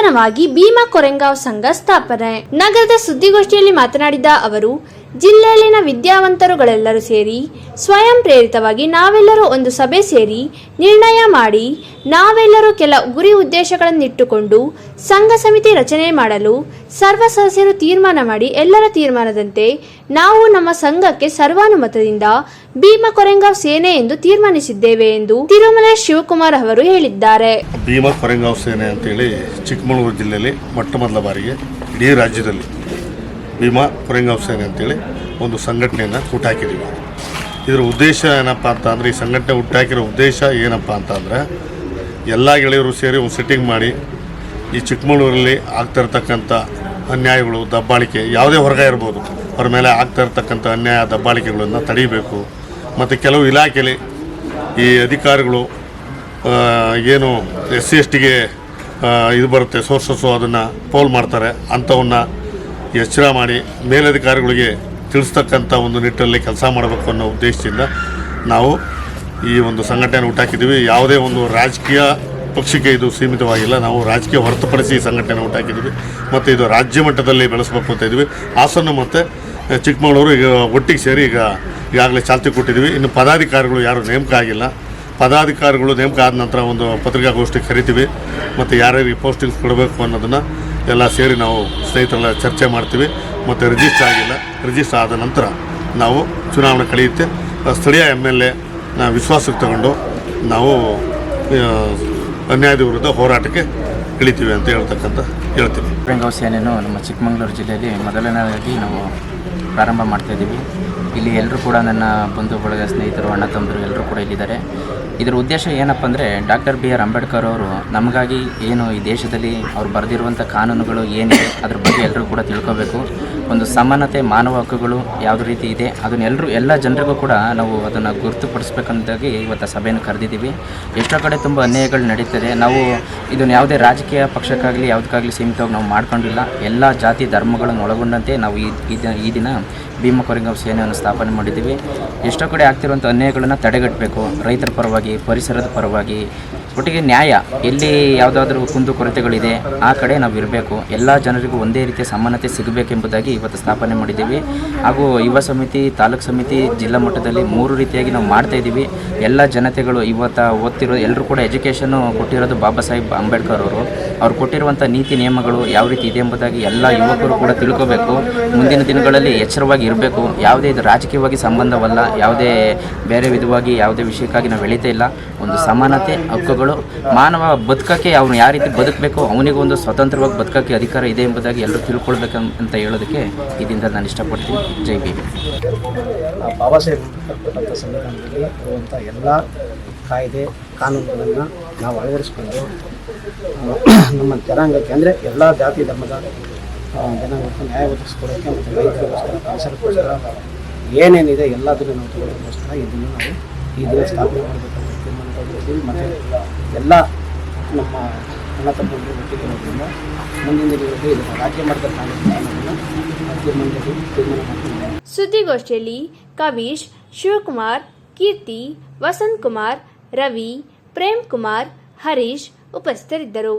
ನೂತನವಾಗಿ ಭೀಮಾ ಕೊರೆಂಗಾವ್ ಸಂಘ ಸ್ಥಾಪನೆ. ನಗರದ ಸುದ್ದಿಗೋಷ್ಠಿಯಲ್ಲಿ ಮಾತನಾಡಿದ ಅವರು ಜಿಲ್ಲೆಯಲ್ಲಿನ ವಿದ್ಯಾವಂತರುಗಳೆಲ್ಲರೂ ಸೇರಿ ಸ್ವಯಂ ಪ್ರೇರಿತವಾಗಿ ನಾವೆಲ್ಲರೂ ಒಂದು ಸಭೆ ಸೇರಿ ನಿರ್ಣಯ ಮಾಡಿ ನಾವೆಲ್ಲರೂ ಕೆಲ ಗುರಿ ಉದ್ದೇಶಗಳನ್ನಿಟ್ಟುಕೊಂಡು ಸಂಘ ಸಮಿತಿ ರಚನೆ ಮಾಡಲು ಸರ್ವ ಸದಸ್ಯರು ತೀರ್ಮಾನ ಮಾಡಿ ಎಲ್ಲರ ತೀರ್ಮಾನದಂತೆ ನಾವು ನಮ್ಮ ಸಂಘಕ್ಕೆ ಸರ್ವಾನುಮತದಿಂದ ಭೀಮ ಕೊರೆಂಗಾವ್ ಸೇನೆ ಎಂದು ತೀರ್ಮಾನಿಸಿದ್ದೇವೆ ಎಂದು ತಿರುಮಲೆ ಶಿವಕುಮಾರ್ ಅವರು ಹೇಳಿದ್ದಾರೆ. ಭೀಮ ಕೊರೆಂಗಾವ್ ಸೇನೆ ಅಂತೇಳಿ ಚಿಕ್ಕಮಗಳೂರು ಜಿಲ್ಲೆಯಲ್ಲಿ ಮೊಟ್ಟ ಮೊದಲ ಬಾರಿಗೆ ಇಡೀ ರಾಜ್ಯದಲ್ಲಿ ಭೀಮಾ ಕೊರೆಂಗಾವ್ ಸೇನೆ ಅಂತೇಳಿ ಒಂದು ಸಂಘಟನೆಯನ್ನು ಹುಟ್ಟಾಕಿದ್ದೀವಿ ಇದರ ಉದ್ದೇಶ ಏನಪ್ಪ ಅಂತ ಅಂದರೆ ಈ ಸಂಘಟನೆ ಹುಟ್ಟಾಕಿರೋ ಉದ್ದೇಶ ಏನಪ್ಪ ಅಂತಂದರೆ ಎಲ್ಲ ಗೆಳೆಯರು ಸೇರಿ ಒಂದು ಸೆಟ್ಟಿಂಗ್ ಮಾಡಿ ಈ ಚಿಕ್ಕಮಗಳೂರಲ್ಲಿ ಆಗ್ತಾ ಇರ್ತಕ್ಕಂಥ ಅನ್ಯಾಯಗಳು, ದಬ್ಬಾಳಿಕೆ ಯಾವುದೇ ಹೊರಗೆ ಇರ್ಬೋದು, ಅವ್ರ ಮೇಲೆ ಆಗ್ತಾ ಇರ್ತಕ್ಕಂಥ ಅನ್ಯಾಯ, ದಬ್ಬಾಳಿಕೆಗಳನ್ನು ತಡೀಬೇಕು. ಮತ್ತು ಕೆಲವು ಇಲಾಖೆಯಲ್ಲಿ ಈ ಅಧಿಕಾರಿಗಳು ಏನು ಎಸ್ ಸಿ ಎಸ್ ಟಿಗೆ ಇದು ಬರುತ್ತೆ ಸೋರ್ಸಸ್ಸು ಅದನ್ನು ಪೋಲ್ ಮಾಡ್ತಾರೆ, ಅಂಥವನ್ನ ಎಚ್ಚರ ಮಾಡಿ ಮೇಲಧಿಕಾರಿಗಳಿಗೆ ತಿಳಿಸ್ತಕ್ಕಂಥ ಒಂದು ನಿಟ್ಟಲ್ಲಿ ಕೆಲಸ ಮಾಡಬೇಕು ಅನ್ನೋ ಉದ್ದೇಶದಿಂದ ನಾವು ಈ ಒಂದು ಸಂಘಟನೆ ಹುಟ್ಟಾಕಿದ್ದೀವಿ. ಯಾವುದೇ ಒಂದು ರಾಜಕೀಯ ಪಕ್ಷಕ್ಕೆ ಇದು ಸೀಮಿತವಾಗಿಲ್ಲ. ನಾವು ರಾಜಕೀಯ ಹೊರತುಪಡಿಸಿ ಈ ಸಂಘಟನೆ ಹುಟ್ಟಾಕಿದ್ದೀವಿ. ಮತ್ತು ಇದು ರಾಜ್ಯ ಮಟ್ಟದಲ್ಲಿ ಬೆಳೆಸಬೇಕು ಅಂತ ಇದ್ದೀವಿ. ಹಾಸನ ಮತ್ತು ಚಿಕ್ಕಮಗಳೂರು ಈಗ ಒಟ್ಟಿಗೆ ಸೇರಿ ಈಗ ಈಗಾಗಲೇ ಚಾಲ್ತಿ ಕೊಟ್ಟಿದ್ದೀವಿ. ಇನ್ನು ಪದಾಧಿಕಾರಿಗಳು ಯಾರು ನೇಮಕ ಆಗಿಲ್ಲ. ಪದಾಧಿಕಾರಿಗಳು ನೇಮಕ ಆದ ನಂತರ ಒಂದು ಪತ್ರಿಕಾಗೋಷ್ಠಿ ಕರಿತೀವಿ. ಮತ್ತು ಯಾರ್ಯಾರಿಗೆ ಪೋಸ್ಟಿಂಗ್ಸ್ ಕೊಡಬೇಕು ಅನ್ನೋದನ್ನು ಎಲ್ಲ ಸೇರಿ ನಾವು ಸ್ನೇಹಿತರೆಲ್ಲ ಚರ್ಚೆ ಮಾಡ್ತೀವಿ, ಮತ್ತು ರಿಜಿಸ್ಟರ್ ಆಗಿಲ್ಲ. ರಿಜಿಸ್ಟರ್ ಆದ ನಂತರ ನಾವು ಚುನಾವಣೆ ಕಳೆಯುತ್ತೆ. ಸ್ಥಳೀಯ ಎಂ ಎಲ್ ಎ ವಿಶ್ವಾಸಕ್ಕೆ ತಗೊಂಡು ನಾವು ಅನ್ಯಾಯದ ವಿರುದ್ಧ ಹೋರಾಟಕ್ಕೆ ಇಳಿತೀವಿ ಅಂತ ಹೇಳ್ತಕ್ಕಂಥ ಹೇಳ್ತೀವಿ. ಬೆಂಗಾವ್ ಸೇನೆಯನ್ನು ನಮ್ಮ ಚಿಕ್ಕಮಗಳೂರು ಜಿಲ್ಲೆಯಲ್ಲಿ ಮೊದಲನೇದಾಗಿ ನಾವು ಪ್ರಾರಂಭ ಮಾಡ್ತಾ ಇದ್ದೀವಿ. ಇಲ್ಲಿ ಎಲ್ಲರೂ ಕೂಡ ನನ್ನ ಬಂಧು ಬಳಗ ಸ್ನೇಹಿತರು, ಅಣ್ಣ ತಮ್ಮರು ಎಲ್ಲರೂ ಕೂಡ ಇಲ್ಲಿದ್ದಾರೆ. ಇದರ ಉದ್ದೇಶ ಏನಪ್ಪ ಅಂದರೆ ಡಾಕ್ಟರ್ ಬಿ ಆರ್ ಅಂಬೇಡ್ಕರ್ ಅವರು ನಮಗಾಗಿ ಏನು ಈ ದೇಶದಲ್ಲಿ ಅವ್ರು ಬರೆದಿರುವಂಥ ಕಾನೂನುಗಳು ಏನಿದೆ ಅದ್ರ ಬಗ್ಗೆ ಎಲ್ಲರೂ ಕೂಡ ತಿಳ್ಕೋಬೇಕು. ಒಂದು ಸಮಾನತೆ, ಮಾನವ ಹಕ್ಕುಗಳು ಯಾವ ರೀತಿ ಇದೆ, ಅದನ್ನ ಎಲ್ಲರೂ, ಎಲ್ಲ ಜನರಿಗೂ ಕೂಡ ನಾವು ಅದನ್ನು ಗುರುತುಪಡಿಸ್ಬೇಕಂತಾಗಿ ಇವತ್ತು ಸಭೆಯನ್ನು ಕರೆದಿದ್ದೀವಿ. ಎಷ್ಟೋ ಕಡೆ ತುಂಬ ಅನ್ಯಾಯಗಳು ನಡೀತದೆ. ನಾವು ಇದನ್ನು ಯಾವುದೇ ರಾಜಕೀಯ ಪಕ್ಷಕ್ಕಾಗಲಿ, ಯಾವುದಕ್ಕಾಗಲಿ ಸೀಮಿತವಾಗಿ ನಾವು ಮಾಡ್ಕೊಂಡಿಲ್ಲ. ಎಲ್ಲ ಜಾತಿ ಧರ್ಮಗಳನ್ನು ಒಳಗೊಂಡಂತೆ ನಾವು ಈ ಈ ದಿನ- ಈ ದಿನ ಭೀಮ ಕೊರೆಂಗಾವ್ ಸೇನೆಯನ್ನು ಸ್ಥಾಪನೆ ಮಾಡಿದ್ದೀವಿ. ಎಷ್ಟೋ ಕಡೆ ಆಗ್ತಿರುವಂಥ ಅನ್ಯಾಯಗಳನ್ನು ತಡೆಗಟ್ಟಬೇಕು. ರೈತರ ಪರವಾಗಿ, ಪರಿಸರದ ಪರವಾಗಿ ಒಟ್ಟಿಗೆ ನ್ಯಾಯ, ಎಲ್ಲಿ ಯಾವುದಾದ್ರೂ ಕುಂದು ಕೊರತೆಗಳಿದೆ, ಆ ಕಡೆ ನಾವು ಇರಬೇಕು. ಎಲ್ಲ ಜನರಿಗೂ ಒಂದೇ ರೀತಿಯ ಸಮಾನತೆ ಸಿಗಬೇಕೆಂಬುದಾಗಿ ಇವತ್ತು ಸ್ಥಾಪನೆ ಮಾಡಿದ್ದೀವಿ. ಹಾಗೂ ಯುವ ಸಮಿತಿ, ತಾಲೂಕು ಸಮಿತಿ, ಜಿಲ್ಲಾ ಮಟ್ಟದಲ್ಲಿ ಮೂರು ರೀತಿಯಾಗಿ ನಾವು ಮಾಡ್ತಾ ಇದ್ದೀವಿ. ಎಲ್ಲ ಜನತೆಗಳು ಇವತ್ತು ಓದ್ತಿರೋ ಎಲ್ಲರೂ ಕೂಡ ಎಜುಕೇಷನ್ನು ಕೊಟ್ಟಿರೋದು ಬಾಬಾ ಸಾಹೇಬ್ ಅಂಬೇಡ್ಕರ್ ಅವರು. ಅವ್ರು ಕೊಟ್ಟಿರುವಂಥ ನೀತಿ ನಿಯಮಗಳು ಯಾವ ರೀತಿ ಇದೆ ಎಂಬುದಾಗಿ ಎಲ್ಲ ಯುವಕರು ಕೂಡ ತಿಳ್ಕೋಬೇಕು. ಮುಂದಿನ ದಿನಗಳಲ್ಲಿ ಎಚ್ಚರವಾಗಿ ಇರಬೇಕು. ಯಾವುದೇ ಇದು ರಾಜಕೀಯವಾಗಿ ಸಂಬಂಧವಲ್ಲ, ಯಾವುದೇ ಬೇರೆ ವಿಧವಾಗಿ ಯಾವುದೇ ವಿಷಯಕ್ಕಾಗಿ ನಾವು ಎಳಿತಾ ಇಲ್ಲ. ಒಂದು ಸಮಾನತೆ, ಹಕ್ಕುಗಳು ಮಾನವ ಬದುಕಕ್ಕೆ ಅವನು ಯಾವ ರೀತಿ ಬದುಕಬೇಕು ಅವನಿಗೊಂದು ಸ್ವತಂತ್ರವಾಗಿ ಬದುಕಕ್ಕೆ ಅಧಿಕಾರ ಇದೆ ಎಂಬುದಾಗಿ ಎಲ್ಲರೂ ತಿಳ್ಕೊಳ್ಬೇಕು ಅಂತ ಹೇಳೋದಕ್ಕೆ ಇದರಿಂದ ನಾನು ಇಷ್ಟಪಡ್ತೀನಿ. ಜೈ ಬಿ ಬಾಬಾ ಸಾಹೇಬ್ ಕೊಟ್ಟಂಥ ಸಂವಿಧಾನದಲ್ಲಿ ಇರುವಂಥ ಎಲ್ಲ ಕಾಯ್ದೆ, ಕಾನೂನುಗಳನ್ನು ನಾವು ಅಳವಡಿಸ್ಕೊಂಡು ನಮ್ಮ ಜನಾಂಗಕ್ಕೆ ಅಂದರೆ ಎಲ್ಲ ಜಾತಿ, ಧರ್ಮದ ಜನಾಂಗಕ್ಕೆ ನ್ಯಾಯ ಒದಗಿಸ್ಕೊಡೋಕ್ಕೆ ಮತ್ತು ರೈತರಿಗೋಸ್ಕರ ಪರಿಸರಕ್ಕೋಸ್ಕರ ಏನೇನಿದೆ ಎಲ್ಲದನ್ನು ನಾವು ತಗೊಳ್ಳೋದಕ್ಕೋಸ್ಕರ ಇದನ್ನು ನಾವು ಈ ದಿನ ಸ್ಥಾಪನೆ ಮಾಡಬೇಕಂತ ತೀರ್ಮಾನ ಮತ್ತು ಎಲ್ಲ ನಮ್ಮ ಅಣ್ಣ ತಮ್ಮಂದಿರು ಒಟ್ಟಿಗೆ ಇರೋದ್ರಿಂದ ಮುಂದಿನ ದಿನಗಳಲ್ಲಿ ಇದನ್ನು ರಾಜ್ಯ ಮಟ್ಟದ ಸುದ್ದಿಗೋಷ್ಠಿಯಲ್ಲಿ ಕವೀಶ್ ಶಿವಕುಮಾರ್, ಕೀರ್ತಿ ವಸಂತ್ ಕುಮಾರ್ ರವಿ ಪ್ರೇಮ್ ಕುಮಾರ್ ಹರೀಶ್ ಉಪಸ್ಥಿತರಿದ್ದರು.